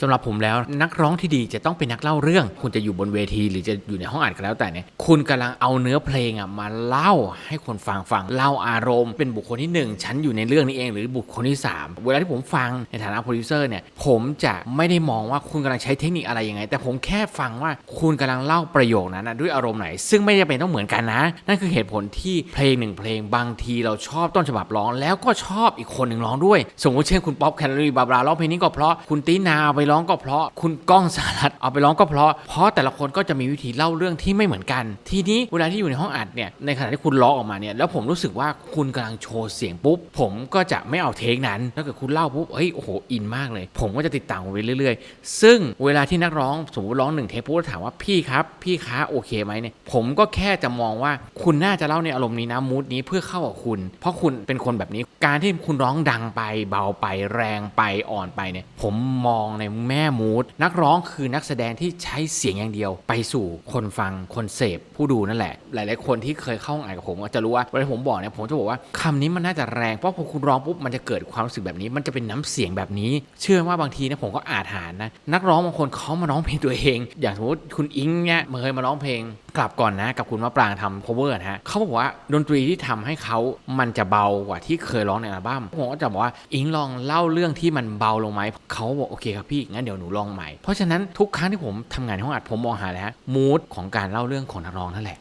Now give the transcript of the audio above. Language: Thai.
สำหรับผมแล้วนักร้องที่ดีจะต้องเป็นนักเล่าเรื่อง คุณจะอยู่บนเวที หรือจะอยู่ในห้องอัดก็แล้วแต่เนี่ยคุณกำลังเอาเนื้อเพลงอะมาเล่าให้คนฟังฟังเล่าอารมณ์เป็นบุคคลที่หนึ่งฉันอยู่ในเรื่องนี้เองหรือบุคคลที่สามเวลาที่ผมฟังในฐานะโปรดิวเซอร์เนี่ยผมจะไม่ได้มองว่าคุณกำลังใช้เทคนิคอะไรยังไง แต่ผมแค่ฟังว่าคุณกำลังเล่าประโยคนั้นนะด้วยอารมณ์ไหน ซึ่งไม่จำเป็นต้องเหมือนกันนะ นั่นคือเหตุผลที่เพลงหนึ่งเพลงบางทีเราชอบต้นฉบับร้อง แล้วก็ชอบอีกคนหนึ่งร้องด้วย สมมติเช่นคุณป๊อปแคลอรี่บาบราร้องเพลงนี้ก็เพราะคุณตีนาไปร้องก็เพราะคุณก้องสารัตเอาไปร้องก็เพราะ เพราะแต่ละคนก็จะมีวิธีเล่าเรื่องที่ไม่เหมือนกัน ทีนี้เวลาที่อยู่ในห้องอัดเนี่ยในขณะที่คุณร้องออกมาเนี่ยแล้วผมรู้สึกว่าคุณกำลังโชว์เสียงปุ๊บ ผมก็จะไม่เอาเทคนั้นถ้าเกิดคุณเล่าปุ๊บเฮ้ยโอ้โหอินมากเลย ผมก็จะติดตามไปเรื่อยๆ ซึ่งเวลาที่นักร้องสมมติร้องหนึ่งเทปปุ๊บแล้วถามว่าพี่ครับพี่คะโอเคไหมเนี่ยผมก็แค่จะมองว่าคุณน่าจะเล่าในอารมณ์นี้นะมูดนี้เพื่อเข้ากับคุณ เพราะคุณเป็นคนแบบนี้การที่คุณร้องดังไปเบาไปแรงไปอ่อนไปเนี่ยผมมองในแม่มูดนักร้องคือนักแสดงที่ใช้เสียงอย่างเดียว ไปสู่คนฟังคนเสพผู้ดูนั่นแหละ หลาย ๆ คนที่เคยเข้าห้องอ่านกับผมก็จะรู้ว่าเวลาผมบอกเนี่ยผมจะบอกว่าคำนี้มันน่าจะแรงเพราะพอคุณร้องปุ๊บมันจะเกิดความรู้สึกแบบนี้ มันจะเป็นน้ำเสียงแบบนี้ เชื่อว่าบางทีนะผมก็อาจหารนะนักร้องบางคนเขามาร้องเพลงตัวเอง อย่างสมมติคุณอิงเนี่ยเคยมาร้องเพลงกลับก่อนนะกับคุณมะปรางทำ cover นะฮะเขาบอกว่าดนตรีที่ทำให้เขามันจะเบากว่าที่เคยร้องในอัลบั้มผมก็จะบอกว่าอิงลองเล่าเรื่องที่มันเบาลงไหมเขาบอกโอเคครับพี่งั้นเดี๋ยวหนูลองใหม่ เพราะฉะนั้นทุกครั้งที่ผมทำงานในห้องอัดผมมองหาแล้วมูดของการเล่าเรื่องของนักร้องนั่นแหละ